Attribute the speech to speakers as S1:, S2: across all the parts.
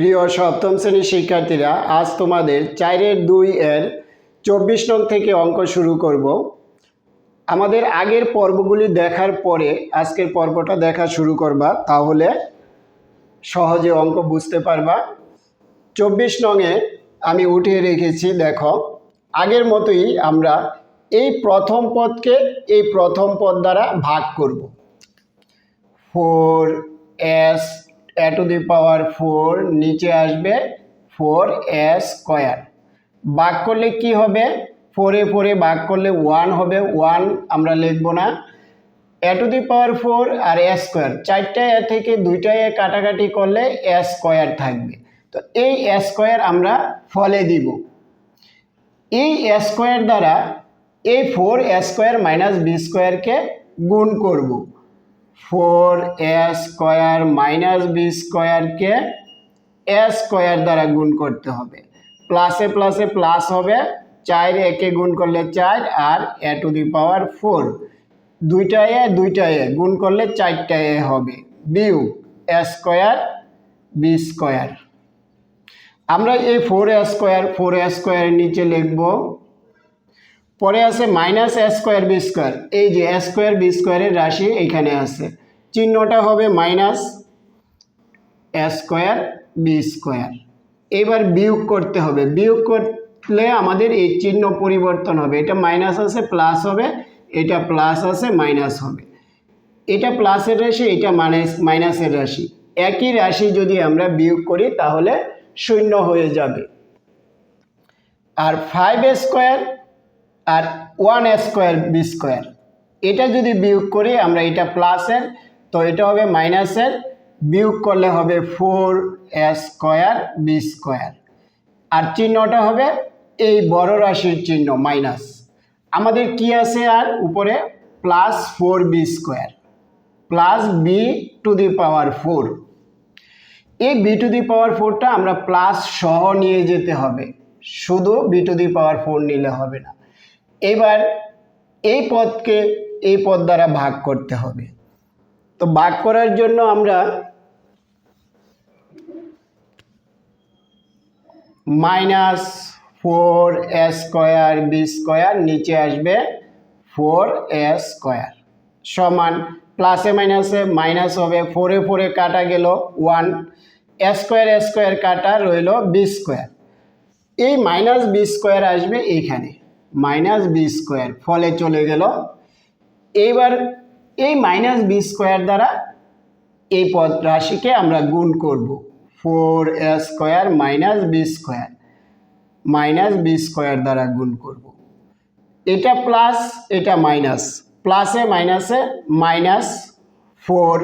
S1: প্রিয় সপ্তম শ্রেণির শিক্ষার্থীরা, আজ তোমাদের চারের দুই এর চব্বিশ নং থেকে অঙ্ক শুরু করব। আমাদের আগের পর্বগুলি দেখার পরে আজকের পর্বটা দেখা শুরু করবা, তাহলে সহজে অঙ্ক বুঝতে পারবা। চব্বিশ নংয়ে আমি উঠিয়ে রেখেছি, দেখো, আগের মতোই আমরা এই প্রথম পদকে এই প্রথম পদ দ্বারা ভাগ করব। Four S A to the power four নিচে আসবে ফোর এস স্কোয়ার ভাগ করলে কি হবে? ফোরে ফোরে ভাগ করলে ওয়ান হবে। ওয়ান আমরা লিখব না। A to the power four R A square চারটা এ থেকে দুইটা এ কাটাকাটি করলে এ স্কোয়ার থাকবে। তো এই এ স্কোয়ার আমরা ফলে দিব। এই এ স্কোয়ার দ্বারা এই four A square minus B স্কোয়ারকে গুণ করব। Four A square minus B স্কোয়ারকে এ স্কোয়ার দ্বারা গুণ করতে হবে। প্লাসে প্লাসে প্লাস হবে, চার একে গুণ করলে চার আর এ টু দি পাওয়ার ফোর। দুইটা এ দুইটা এ, গুণ করলে চারটা এ হবে। বিউ এ স্কোয়ার বি স্কোয়ার। আমরা এই four A square four A স্কোয়ারের নিচে লিখব পরে আছে minus A square B square এই যে এ স্কোয়ার বি স্কোয়ারের রাশি এখানে আছে। চিহ্নটা হবে minus A square B square এবার বিয়োগ করতে হবে। বিয়োগ করলে আমাদের এই চিহ্ন পরিবর্তন হবে। এটা মাইনাস আছে প্লাস হবে। এটা প্লাস আছে মাইনাস হবে। এটা প্লাসের রাশি, এটা মাইনাস মাইনাসের রাশি। একই রাশি যদি আমরা বিয়োগ করি, তাহলে শূন্য হয়ে যাবে। আর ফাইভ স্কোয়ার আর ওয়ান স্কোয়ার বি স্কোয়ার এটা যদি বিয়োগ করি, আমরা এটা প্লাসের তো এটা হবে মাইনাসের বিয়োগ করলে হবে ফোর স্কোয়ার বি স্কোয়ার আর চিহ্নটা হবে এই বড় রাশির চিহ্ন মাইনাস আমাদের কি আছে আর উপরে? Plus four B square plus B to the power four এই বি টু দি পাওয়ার ফোরটা আমরা প্লাস সহ নিয়ে যেতে হবে। শুধু B to the power four নিলে হবে না। এবার এই পদকে এই পদ দ্বারা ভাগ করতে হবে। তো ভাগ করার জন্য আমরা minus four A square B square নিচে আসবে ফোর এ স্কোয়ার সমান প্লাসে মাইনাসে মাইনাস হবে ফোরে ফোরে কাটা গেল one. A square A square কাটা রইল বি স্কোয়ার। এই মাইনাস বি স্কোয়ার আসবে এইখানে। মাইনাস বি স্কোয়ার ফলে চলে গেল। এইবার এই মাইনাস বি স্কোয়ার দ্বারা এই পদ রাশিকে আমরা গুণ করব। Four A square minus B square, minus B square দ্বারা গুণ করব। এটা প্লাস, এটা মাইনাস, প্লাসে মাইনাসে minus four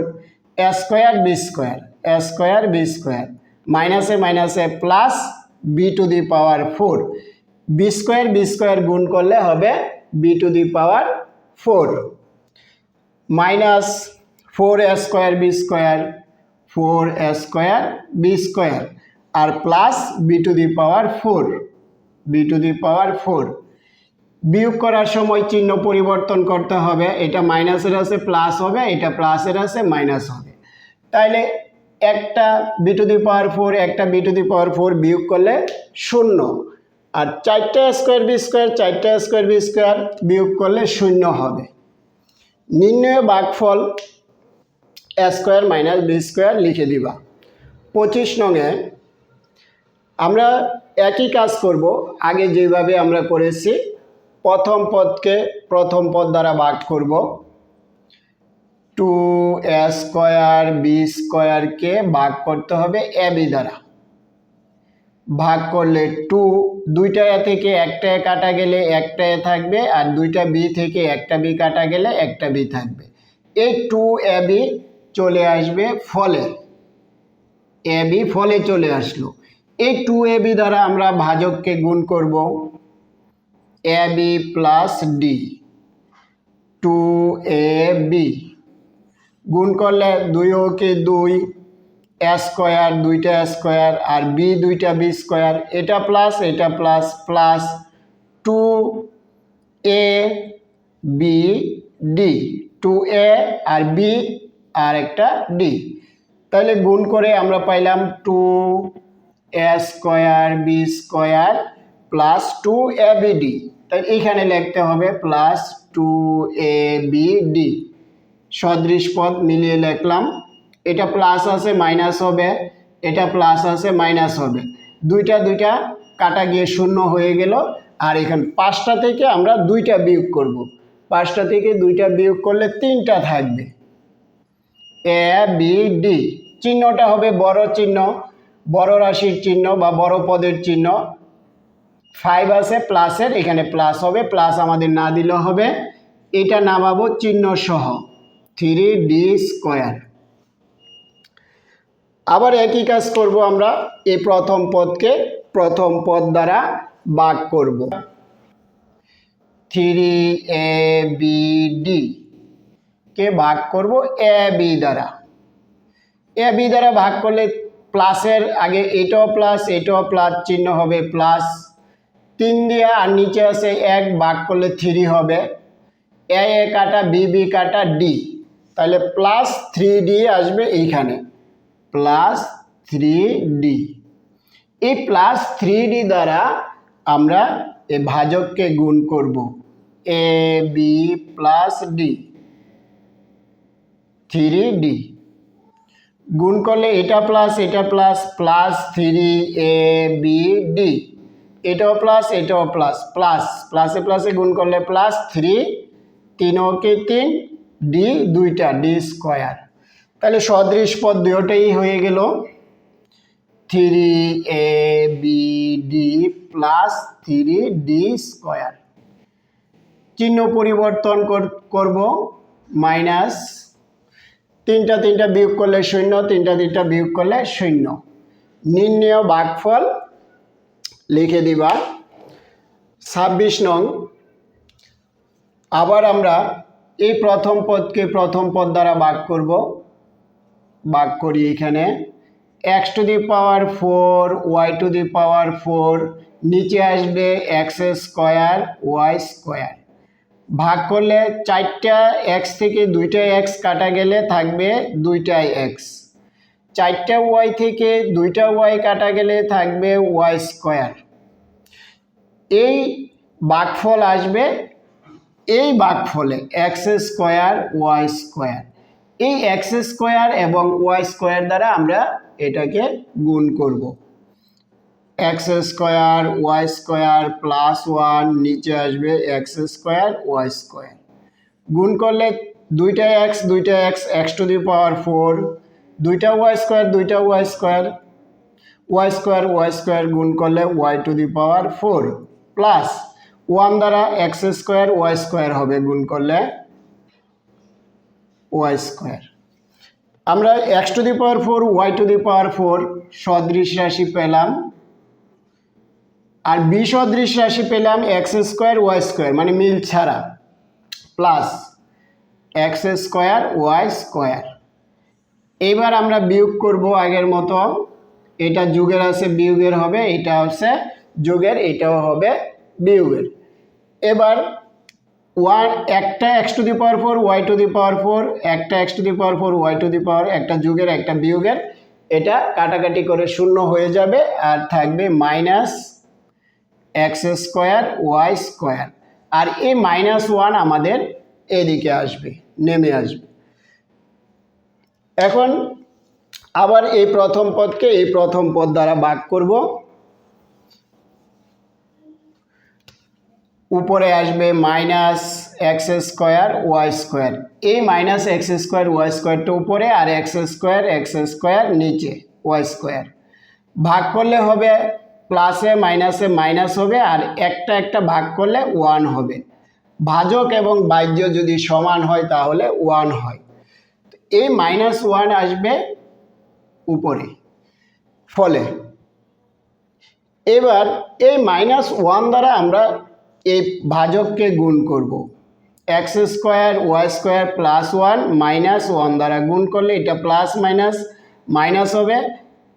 S1: A square B square, A square B square, মাইনাসে মাইনাসে plus B to the power four. B square B square গুণ করলে হবে B to the power four minus four A square B square four A square B square R plus B to the power four B to the power four বিয়োগ করার সময় চিহ্ন পরিবর্তন করতে হবে, এটা মাইনাসের আছে প্লাস হবে, এটা প্লাসের আছে মাইনাস হবে। তাইলে একটা B to the power four একটা B to the power four বিয়োগ করলে শূন্য। আর চারটা স্কোয়ার বি স্কোয়ার চারটা স্কোয়ার বি স্কোয়ার বিয়োগ করলে শূন্য হবে। নির্ণয় A square minus B square লিখে দিবা। পঁচিশ নঙে আমরা একই কাজ করব, আগে যেভাবে আমরা করেছি, প্রথম পদকে প্রথম পদ দ্বারা ভাগ করব। টু স্কোয়ার বি স্কোয়ারকে ভাগ করতে হবে এ বি দ্বারা। ভাগ করলে টু, দুইটা এ থেকে একটা কাটা গেলে একটা এ থাকবে আর দুইটা বি থেকে একটা বি কাটা গেলে একটা বি থাকবে। এই টু এ বি চলে আসবে ফলে। এ বি ফলে চলে আসলো। এই টু এ বি দ্বারা আমরা ভাজককে গুণ করব A B plus D. Two A B গুণ করলে দুই ওকে দুই স্কোয়ার দুইটা স্কোয়ার আর বি দুইটা বি স্কোয়ার এটা প্লাস এটা plus plus two A B D two A R B আর একটা ডি তাহলে গুণ করে আমরা পাইলাম two A square B square plus two A B D তাই এখানে লিখতে হবে plus two A B D সদৃশ পদ মিলিয়ে লিখলাম। এটা প্লাস আছে মাইনাস হবে। এটা প্লাস আছে মাইনাস হবে। দুইটা দুইটা কাটা গিয়ে শূন্য হয়ে গেল। আর এখানে পাঁচটা থেকে আমরা দুইটা বিয়োগ করব। পাঁচটা থেকে দুইটা বিয়োগ করলে তিনটা থাকবে। এ বি ডি চিহ্নটা হবে বড় চিহ্ন, বড় রাশির চিহ্ন বা বড় পদের চিহ্ন। ফাইভ আছে প্লাসের এখানে প্লাস হবে প্লাস আমাদের না দিলেও হবে। এটা নামাবো চিহ্ন সহ থ্রি ডি স্কোয়ার আবার একই কাজ করব আমরা। এই প্রথম পদকে প্রথম পদ দ্বারা ভাগ করব। থ্রি এ বি ডি কে ভাগ করব এ বি দ্বারা। এ বি দ্বারা ভাগ করলে প্লাসের আগে এটাও প্লাস এটাও প্লাস চিহ্ন হবে প্লাস। তিন দিয়ে আর নিচে আছে এক ভাগ করলে থ্রি হবে। এ এ কাটা বি বি কাটা ডি তাহলে প্লাস থ্রি ডি আসবে এইখানে। প্লাস থ্রি ডি এই প্লাস থ্রি ডি দ্বারা আমরা এই ভাজককে গুণ করব। A B plus D three D গুণ করলে এটা প্লাস এটা plus plus three A B D এটাও প্লাস এটাও প্লাস প্লাস প্লাসে প্লাসে গুণ করলে প্লাস থ্রি তিন ওকে তিন ডি দুইটা ডি স্কোয়ার তাহলে সদৃশ পদ দুটোই হয়ে গেল। Three A B D plus three D square চিহ্ন পরিবর্তন করব। মাইনাস তিনটা তিনটা বিয়োগ করলে শূন্য, তিনটা তিনটা বিয়োগ করলে শূন্য। নির্ণয় ভাগফল লিখে দিবা। ছাব্বিশ নং। আবার আমরা এই প্রথম পদকে প্রথম পদ দ্বারা ভাগ করব। ভাগ করি এখানে। X to the power four Y to the power four নিচে আসবে এক্স স্কোয়ার ওয়াই স্কোয়ার ভাগ করলে চারটা এক্স থেকে দুইটা এক্স কাটা গেলে থাকবে দুইটাই এক্স চারটা ওয়াই থেকে দুইটা ওয়াই কাটা গেলে থাকবে ওয়াই স্কোয়ার এই বাঘফল আসবে এই বাঘফলে এক্স স্কোয়ার ওয়াই স্কোয়ার এই এক্স স্কোয়ার এবং ওয়াই স্কোয়ার দ্বারা আমরা এটাকে গুণ করব। X square Y square plus one নিচে আসবে এক্স স্কোয়ার ওয়াই স্কোয়ার। গুণ করলে দুইটা এক্স দুইটা X X to the power four দুইটা ওয়াই স্কোয়ার, দুইটা Y square. Y square Y square গুণ করলে Y to the power four plus one দ্বারা এক্স স্কোয়ার ওয়াই স্কোয়ার হবে, গুণ করলে ওয়াই স্কোয়ার আমরা X to the power four Y to the power four সদৃশ রাশি পেলাম আর বি সদৃশ রাশি পেলাম এক্স স্কোয়ার ওয়াই স্কোয়ার মানে মিল ছাড়া plus X square Y square এবার আমরা বিয়োগ করব আগের মতো, এটা যুগের আছে, বিয়োগের হবে, এটা হচ্ছে যোগের, এটাও হবে বিয়োগের। এবার ওয়ান একটা X to the power four, Y to the power four, একটা X to the power four, Y to the power, একটা যুগের, একটা বিয়োগের। এটা কাটাকাটি করে শূন্য হয়ে যাবে আর থাকবে minus X square, Y square. আর এই মাইনাস ওয়ান আমাদের এদিকে আসবে, নেমে আসবে। এখন আবার এই প্রথম পদকে এই প্রথম পদ দ্বারা ভাগ করব। উপরে আসবে minus X square Y square এই মাইনাস এক্স স্কোয়ার ওয়াই স্কোয়ারটা উপরে আর এক্স স্কোয়ার এক্স স্কোয়ার নিচে ওয়াই স্কোয়ার ভাগ করলে হবে প্লাসে মাইনাসে মাইনাস হবে আর একটা একটা ভাগ করলে ওয়ান হবে। ভাজক এবং বাহ্য যদি সমান হয় তাহলে ওয়ান হয়। এই মাইনাস ওয়ান আসবে উপরে। ফলে এবার এই মাইনাস ওয়ান দ্বারা আমরা এই ভাজককে গুণ করব। X square, Y square plus one minus one দ্বারা গুণ করলে এটা প্লাস মাইনাস মাইনাস হবে।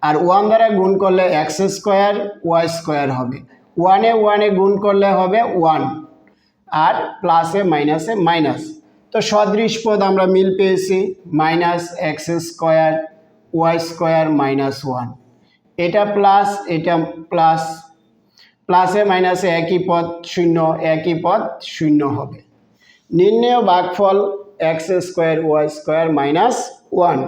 S1: আর ওয়ান দ্বারা গুণ করলে এক্স স্কোয়ার, ওয়াই স্কোয়ার হবে। ওয়ানে ওয়ানে গুণ করলে হবে ওয়ান আর প্লাসে মাইনাসে মাইনাস। তো সদৃশ পদ আমরা মিল পেয়েছি, minus X square, Y square minus one. এটা প্লাস এটা প্লাস প্লাসে মাইনাসে একই পদ শূন্য, একই পদ শূন্য হবে। নির্ণয় বাঘফল X square Y square minus one.